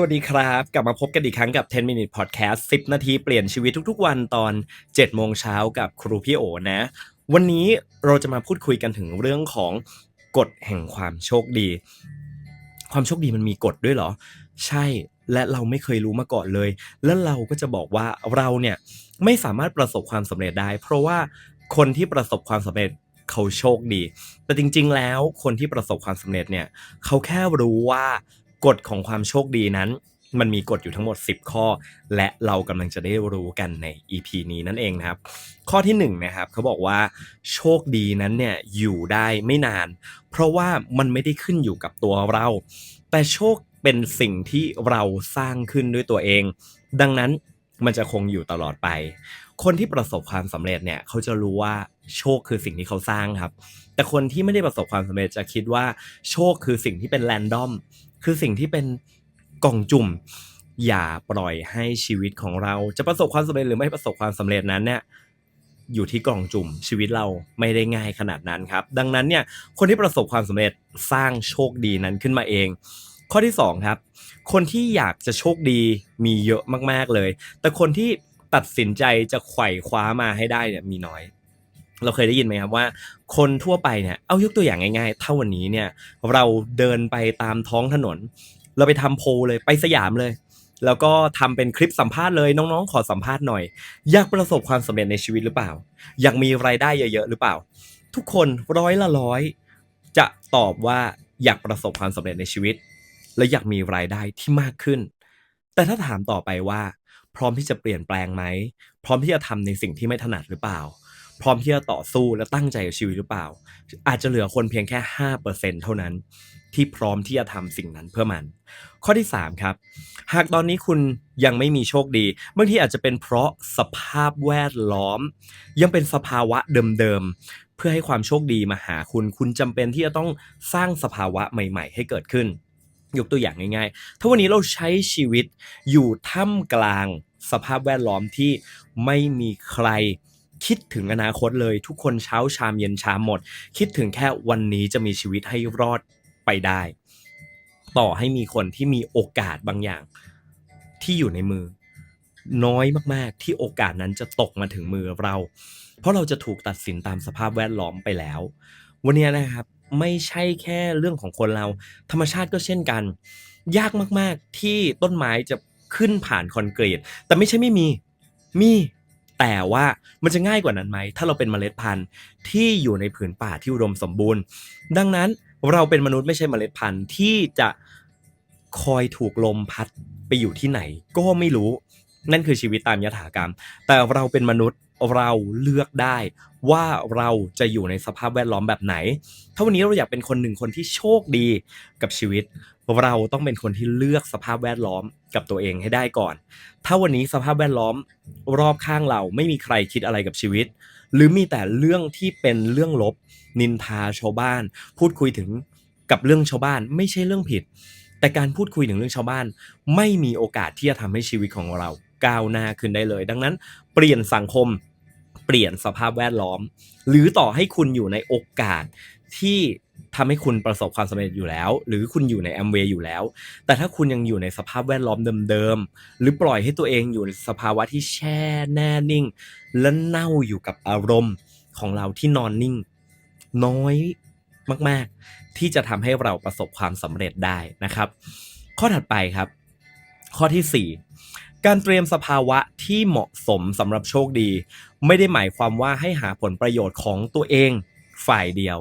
สวัสดีครับ กลับมาพบกันอีกครั้งกับ 10 minute podcast 10 นาทีเปลี่ยนชีวิตทุกๆ วันตอน 7 โมงเช้ากับครูพี่โอนะ วันนี้เราจะมาพูดคุยกันถึงเรื่องของกฎแห่งความโชคดี ความโชคดีมันมีกฎด้วยเหรอ ใช่และเราไม่เคยรู้มาก่อนเลย แล้วเราก็จะบอกว่าเราเนี่ยไม่สามารถประสบความสำเร็จได้ เพราะว่าคนที่ประสบความสำเร็จเขาโชคดี แต่จริง ๆ แล้วคนที่ประสบความสำเร็จเนี่ย เขาแค่รู้ว่า กฎของความโชคดีนั้น มันมีกฎอยู่ทั้งหมด 10 ข้อ และเรากำลังจะได้รู้กันใน EP นี้นั่นเองนะครับ ข้อที่1นงนะครับเขาบอกว่าโชคดีนั้นเนี่ยอยู่ได้ไม่นาน เพราะว่ามันไม่ได้ขึ้นอยู่กับตัวเรา แต่โชคเป็นสิ่งที่เราสร้างขึ้นด้วยตัวเอง ดังนั้นมันจะคงอยู่ตลอดไป คนที่ประสบความสำเร็จเนี่ยเขาจะรู้ว่าโชคคือสิ่งที่เขาสร้างครับ แต่คนที่ไม่ได้ประสบความสำเร็จจะคิดว่าโชคคือสิ่งที่เป็นแรนดอม คือสิ่งที่เป็นกล่องจุ่ม อย่าปล่อยให้ชีวิตของเรา จะประสบความสำเร็จหรือไม่ประสบความสำเร็จนั้นเนี่ยอยู่ที่กล่องจุ่มชีวิตเราไม่ได้ง่ายขนาดนั้นครับ ดังนั้นเนี่ยคนที่ประสบความสำเร็จสร้างโชคดีนั้นขึ้นมาเอง ข้อที่สองครับคนที่อยากจะโชคดีมีเยอะมากๆเลย แต่คนที่ตัดสินใจจะไขว่คว้ามาให้ได้เนี่ยมีน้อย เราเคยได้ยินไหมครับว่า คนทั่วไปเนี่ยเอายกตัวอย่างง่ายๆถ้าวันนี้เนี่ย เราเดินไปตามท้องถนน เราไปทำโพลเลยไปสยามเลย แล้วก็ทำเป็นคลิปสัมภาษณ์เลยน้องๆ ขอสัมภาษณ์หน่อย อยากประสบความสำเร็จในชีวิตหรือเปล่า อยากมีรายได้เยอะๆหรือเปล่า ทุกคนร้อยละร้อย จะตอบว่าอยากประสบความสำเร็จในชีวิต และอยากมีรายได้ที่มากขึ้น แต่ถ้าถามต่อไปว่า พร้อมที่จะเปลี่ยนแปลงไหมพร้อมที่จะทำในสิ่งที่ไม่ถนัดหรือเปล่า พร้อมที่จะต่อสู้และตั้งใจกับชีวิตหรือเปล่า อาจจะเหลือคนเพียงแค่5%เท่านั้น ที่พร้อมที่จะทำสิ่งนั้นเพื่อมัน ข้อที่ 3 ครับ หากตอนนี้คุณยังไม่มีโชคดีบางทีอาจจะเป็นเพราะสภาพแวดล้อม ยังเป็นสภาวะเดิมๆเพื่อให้ความโชคดีมาหาคุณ คุณจำเป็นที่จะต้องสร้างสภาวะใหม่ ๆ ให้เกิดขึ้น ยกตัวอย่างง่ายๆ ถ้าวันนี้เราใช้ชีวิตอยู่ท่ามกลางสภาพแวดล้อมที่ไม่มีใคร คิดถึงอนาคตเลยทุกคนเช้าชามเย็นชามหมด คิดถึงแค่วันนี้จะมีชีวิตให้รอดไปได้ ต่อให้มีคนที่มีโอกาสบางอย่างที่อยู่ในมือ น้อยมากๆที่โอกาสนั้นจะตกมาถึงมือเรา เพราะเราจะถูกตัดสินตามสภาพแวดล้อมไปแล้ว วันนี้นะครับไม่ใช่แค่เรื่องของคนเรา ธรรมชาติก็เช่นกัน ยากมากๆที่ต้นไม้จะขึ้นผ่านคอนกรีต แต่ไม่ใช่ไม่มี มี แต่ว่ามันจะง่ายกว่านั้นไหม ถ้าเราเป็นเมล็ดพันธุ์ที่อยู่ในผืนป่าที่อุดมสมบูรณ์ ดังนั้นเราเป็นมนุษย์ไม่ใช่เมล็ดพันธุ์ที่จะคอยถูกลมพัดไปอยู่ที่ไหนก็ไม่รู้ นั่นคือชีวิตตามยถากรรม แต่เราเป็นมนุษย์เราเลือกได้ว่าเราจะอยู่ในสภาพแวดล้อมแบบไหน ถ้าวันนี้เราอยากเป็นคนหนึ่งคนที่โชคดีกับชีวิต เราต้องเป็นคนที่เลือกสภาพแวดล้อมกับตัวเองให้ได้ก่อน ถ้าวันนี้สภาพแวดล้อมรอบข้างเราไม่มีใครคิดอะไรกับชีวิต หรือมีแต่เรื่องที่เป็นเรื่องลบ นินทาชาวบ้าน พูดคุยถึงกับเรื่องชาวบ้านไม่ใช่เรื่องผิด แต่การพูดคุยถึงเรื่องชาวบ้าน ไม่มีโอกาสที่จะทำให้ชีวิตของเรา ก้าวหน้าขึ้นได้เลย ดังนั้นเปลี่ยนสังคมเปลี่ยนสภาพแวดล้อม หรือต่อให้คุณอยู่ในโอกาสที่ทำให้คุณประสบความสำเร็จอยู่แล้ว หรือคุณอยู่ในแอมเวย์อยู่แล้ว แต่ถ้าคุณยังอยู่ในสภาพแวดล้อมเดิมๆ หรือปล่อยให้ตัวเองอยู่ในสภาวะที่แช่แน่นิ่ง และเน่าอยู่กับอารมณ์ของเราที่นอนนิ่ง น้อยมากๆ ที่จะทำให้เราประสบความสำเร็จได้นะครับ ข้อถัดไปครับ ข้อที่ 4 การเตรียมสภาวะที่เหมาะสมสำหรับโชคดี ไม่ได้หมายความว่าให้หาผลประโยชน์ของตัวเองฝ่ายเดียว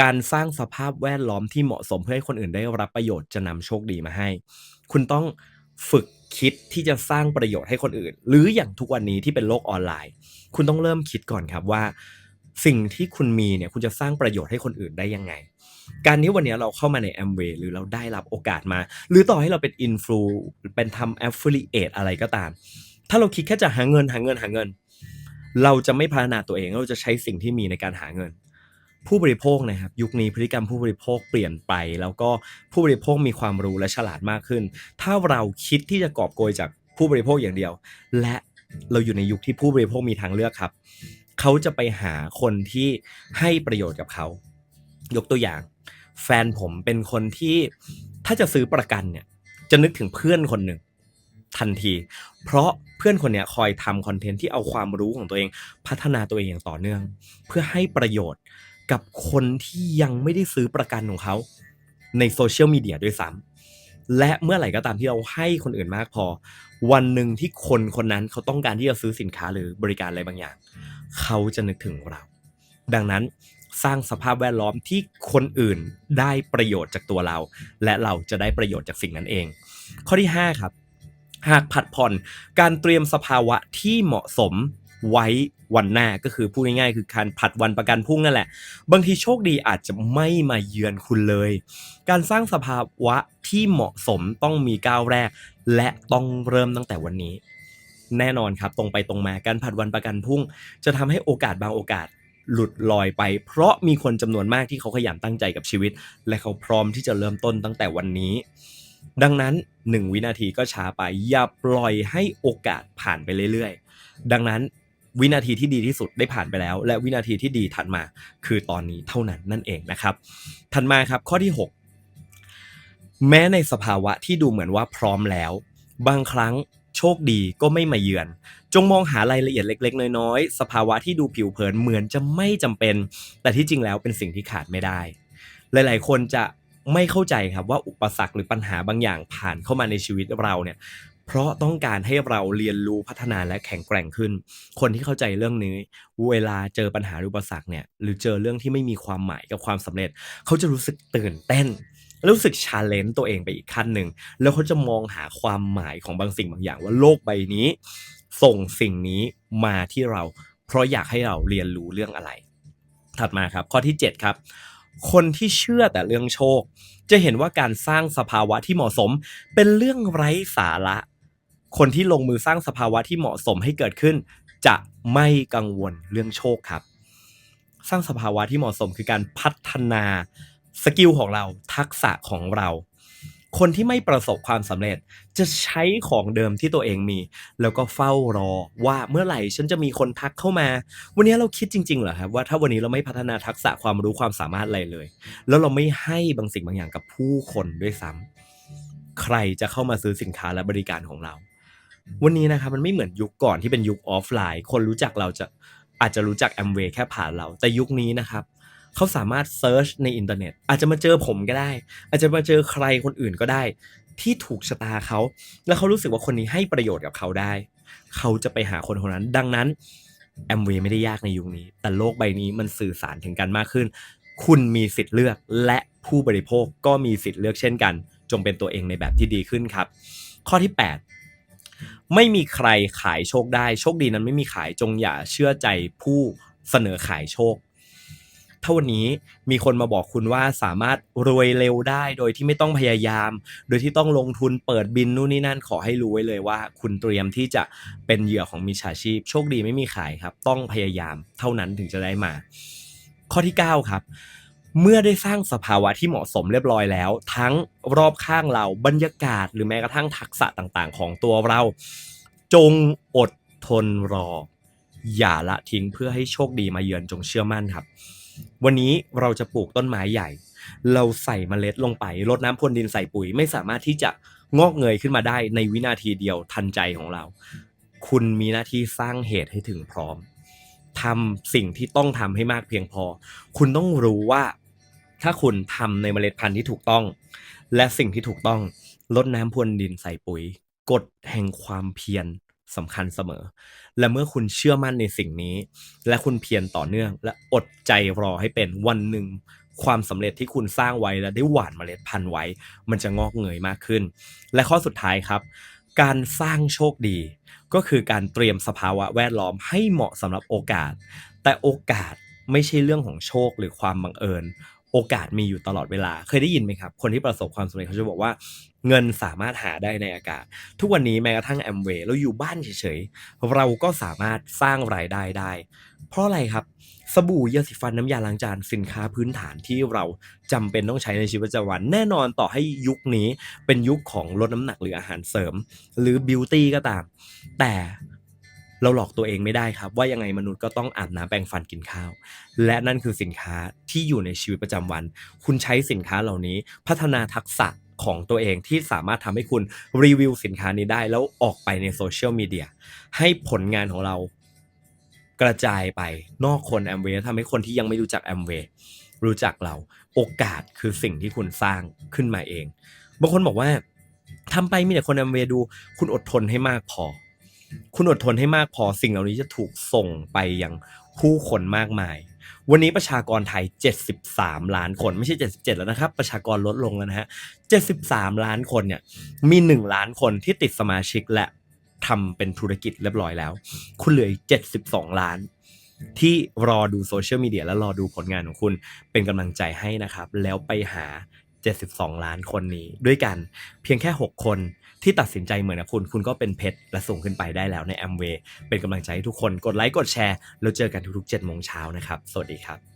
การสร้างสภาพแวดล้อมที่เหมาะสมเพื่อให้คนอื่นได้รับประโยชน์จะนำโชคดีมาให้ คุณต้องฝึกคิดที่จะสร้างประโยชน์ให้คนอื่น หรืออย่างทุกวันนี้ที่เป็นโลกออนไลน์ คุณต้องเริ่มคิดก่อนครับว่า สิ่งที่คุณมีเนี่ยคุณจะสร้างประโยชน์ให้คนอื่นได้ยังไง การนี้วันนี้เราเข้ามาใน a m w a y หรือเราได้รับโอกาสมา หรือต่อให้เราเป็นอินฟลูเป็นทำ affiliate อะไรก็ตาม ถ้าเราคิดแค่จะหาเงินหาเงินหาเงิน เราจะไม่พัฒนาตัวเอง เราจะใช้สิ่งที่มีในการหาเงิน ผู้บริโภคนะครับ ยุคนี้พฤติกรรมผู้บริโภคเปลี่ยนไป แล้วก็ผู้บริโภคมีความรู้และฉลาดมากขึ้น ถ้าเราคิดที่จะกอบโกยจากผู้บริโภคอย่างเดียว และเราอยู่ในยุคที่ผู้บริโภคมีทางเลือกครับ เขาจะไปหาคนที่ให้ประโยชน์กับเขา ยกตัวอย่าง แฟนผมเป็นคนที่ถ้าจะซื้อประกันเนี่ย จะนึกถึงเพื่อนคนหนึ่งทันที เพราะเพื่อนคนเนี้ยคอยทำคอนเทนต์ที่เอาความรู้ของตัวเอง พัฒนาตัวเองอย่างต่อเนื่อง เพื่อให้ประโยชน์กับคนที่ยังไม่ได้ซื้อประกันของเขา ในโซเชียลมีเดียด้วยซ้ำและเมื่อไหร่ก็ตามที่เราให้คนอื่นมากพอ วันหนึ่งที่คนคนนั้นเขาต้องการที่จะซื้อสินค้าหรือบริการอะไรบางอย่าง เขาจะนึกถึงเรา ดังนั้น สร้างสภาพแวดล้อมที่คนอื่นได้ประโยชน์จากตัวเรา และเราจะได้ประโยชน์จากสิ่งนั้นเอง ข้อที่ 5 ครับ หากผัดผ่อนการเตรียมสภาวะที่เหมาะสมไว้วันหน้าก็คือพูดง่ายๆ คือการผัดวันประกันพรุ่งนั่นแหละ บางทีโชคดีอาจจะไม่มาเยือนคุณเลย การสร้างสภาวะที่เหมาะสมต้องมีก้าวแรก และต้องเริ่มตั้งแต่วันนี้ แน่นอนครับตรงไปตรงมาการผัดวันประกันพรุ่ง จะทำให้โอกาสบางโอกาส หลุดลอยไป เพราะมีคนจำนวนมากที่เขาขยันตั้งใจกับชีวิต และเขาพร้อมที่จะเริ่มต้นตั้งแต่วันนี้ ดังนั้น 1 วินาทีก็ช้าไปอย่าปล่อยให้โอกาสผ่านไปเรื่อยๆ ดังนั้นวินาทีที่ดีที่สุดได้ผ่านไปแล้ว และวินาทีที่ดีถัดมาคือตอนนี้เท่านั้นนั่นเองนะครับ ถัดมาครับข้อที่ 6 แม้ในสภาวะที่ดูเหมือนว่าพร้อมแล้ว บางครั้ง โชคดีก็ไม่มาเยือน จงมองหารายละเอียดเล็ก ๆ น้อยๆ สภาวะที่ดูผิวเผินเหมือนจะไม่จำเป็น แต่ที่จริงแล้วเป็นสิ่งที่ขาดไม่ได้ หลาย ๆ คนจะไม่เข้าใจครับว่าอุปสรรคหรือปัญหาบางอย่างผ่านเข้ามาในชีวิตเราเนี่ยเพราะต้องการให้เราเรียนรู้พัฒนาและแข็งแกร่งขึ้น คนที่เข้าใจเรื่องนี้ เวลาเจอปัญหาหรืออุปสรรคเนี่ยหรือเจอเรื่องที่ไม่มีความหมายกับความสำเร็จ เขาจะรู้สึกตื่นเต้น รู้สึกชาเลนจ์ตัวเองไปอีกขั้นหนึ่งแล้วเขาจะมองหาความหมายของบางสิ่งบางอย่าง ว่าโลกใบนี้ ส่งสิ่งนี้มาที่เรา เพราะอยากให้เราเรียนรู้เรื่องอะไร ถัดมาครับ ข้อที่ 7 ครับ คนที่เชื่อแต่เรื่องโชค จะเห็นว่าการสร้างสภาวะที่เหมาะสม เป็นเรื่องไร้สาระ คนที่ลงมือสร้างสภาวะที่เหมาะสมให้เกิดขึ้น จะไม่กังวลเรื่องโชคครับ สร้างสภาวะที่เหมาะสมคือการพัฒนา สกิลของเราทักษะของเรา คนที่ไม่ประสบความสำเร็จจะใช้ของเดิมที่ตัวเองมี แล้วก็เฝ้ารอว่าเมื่อไหร่ฉันจะมีคนทักเข้ามา วันนี้เราคิดจริงๆเหรอครับว่าถ้าวันนี้เราไม่พัฒนาทักษะความรู้ความสามารถอะไรเลย แล้วเราไม่ให้บางสิ่งบางอย่างกับผู้คนด้วยซ้ำใครจะเข้ามาซื้อสินค้าและบริการของเรา วันนี้นะครับมันไม่เหมือนยุคก่อนที่เป็นยุคออฟไลน์ คนรู้จักเราจะอาจจะรู้จักแอมเวย์แค่ผ่านเรา แต่ยุคนี้นะครับ เขาสามารถเซิร์ชในอินเทอร์เน็ต อาจจะมาเจอผมก็ได้ อาจจะมาเจอใครคนอื่นก็ได้ ที่ถูกชะตาเขา แล้วเขารู้สึกว่าคนนี้ให้ประโยชน์กับเขาได้ เขาจะไปหาคนคนนั้น ดังนั้นแอมเวย์ไม่ได้ยากในยุคนี้ แต่โลกใบนี้มันสื่อสารถึงกันมากขึ้น คุณมีสิทธิ์เลือกและผู้บริโภคก็มีสิทธิ์เลือกเช่นกัน จงเป็นตัวเองในแบบที่ดีขึ้นครับ ข้อที่ 8 ไม่มีใครขายโชคได้ โชคดีนั้นไม่มีขายจงอย่าเชื่อใจผู้เสนอขายโชค ถ้าวันนี้มีคนมาบอกคุณว่าสามารถรวยเร็วได้โดยที่ไม่ต้องพยายาม โดยที่ต้องลงทุนเปิดบินนู่นนี่นั่นขอให้รู้ไว้เลยว่า คุณเตรียมที่จะเป็นเหยื่อของมิจฉาชีพ โชคดีไม่มีขายครับ ต้องพยายามเท่านั้นถึงจะได้มา ข้อที่ 9 ครับเมื่อได้สร้างสภาวะที่เหมาะสมเรียบร้อยแล้ว ทั้งรอบข้างเราบรรยากาศ หรือแม้กระทั่งทักษะต่างๆ ของตัวเรา จงอดทนรอ อย่าละทิ้งเพื่อให้โชคดีมาเยือนจงเชื่อมั่นครับ วันนี้เราจะปลูกต้นไม้ใหญ่ เราใส่เมล็ดลงไปรดน้ำพรวนดินใส่ปุ๋ย ไม่สามารถที่จะงอกเงยขึ้นมาได้ในวินาทีเดียวทันใจของเรา คุณมีหน้าที่สร้างเหตุให้ถึงพร้อมทำสิ่งที่ต้องทำให้มากเพียงพอ คุณต้องรู้ว่า ถ้าคุณทำในเมล็ดพันธุ์ที่ถูกต้อง และสิ่งที่ถูกต้องลดน้ำพรวนดินใส่ปุ๋ยกฎแห่งความเพียร สำคัญเสมอ และเมื่อคุณเชื่อมั่นในสิ่งนี้ และคุณเพียรต่อเนื่อง และอดใจรอให้เป็นวันหนึ่งความสำเร็จที่คุณสร้างไว้และได้หว่านเมล็ดพันธุ์ไว้ มันจะงอกเงยมากขึ้น และข้อสุดท้ายครับ การสร้างโชคดี ก็คือการเตรียมสภาวะแวดล้อมให้เหมาะสำหรับโอกาส แต่โอกาสไม่ใช่เรื่องของโชคหรือความบังเอิญ โอกาสมีอยู่ตลอดเวลาเคยได้ยินไหมครับ คนที่ประสบความสำเร็จเขาจะบอกว่า เงินสามารถหาได้ในอากาศ ทุกวันนี้แม้กระทั่งแอมเวย์เราอยู่บ้านเฉยๆ เราก็สามารถสร้างรายได้ได้ เพราะอะไรครับ สบู่ยาสีฟันน้ำยาล้างจานสินค้าพื้นฐานที่เราจำเป็นต้องใช้ในชีวิตประจำวัน แน่นอนต่อให้ยุคนี้เป็นยุคของลดน้ำหนักหรืออาหารเสริม หรือบิวตี้ก็ตาม แต่เราหลอกตัวเองไม่ได้ครับ ว่ายังไงมนุษย์ก็ต้องอาบน้ำแปรงฟันกินข้าว และนั่นคือสินค้าที่อยู่ในชีวิตประจำวัน คุณใช้สินค้าเหล่านี้ พัฒนาทักษะ ของตัวเองที่สามารถทำให้คุณรีวิวสินค้านี้ได้ แล้วออกไปในโซเชียลมีเดียให้ผลงานของเรากระจายไปนอกคนแอมเวย์ทำให้คนที่ยังไม่รู้จักแอมเวย์รู้จักเรา โอกาสคือสิ่งที่คุณสร้างขึ้นมาเอง บางคนบอกว่าทำไปมีแต่คนแอมเวย์ดู คุณอดทนให้มากพอ คุณอดทนให้มากพอสิ่งเหล่านี้จะถูกส่งไปยังผู้คนมากมาย วันนี้ประชากรไทย 73 ล้านคนไม่ใช่ 77 แล้วนะครับ ประชากรลดลงแล้วนะฮะ 73 ล้านคนเนี่ยมี 1 ล้านคนที่ติดสมาชิกและทำเป็นธุรกิจเรียบร้อยแล้ว คุณเหลืออีก 72 ล้าน ที่รอดูโซเชียลมีเดียและรอดูผลงานของคุณเป็นกำลังใจให้นะครับ แล้วไปหา 72 ล้านคนนี้ด้วยกันเพียงแค่ 6 คน ที่ตัดสินใจเหมือนนะคุณ คุณก็เป็นเพชรและส่งขึ้นไปได้แล้วในแอมเวย์เป็นกำลังใจให้ทุกคนกดไลค์กดแชร์แล้วเจอกันทุกๆ7โมงเช้านะครับ สวัสดีครับ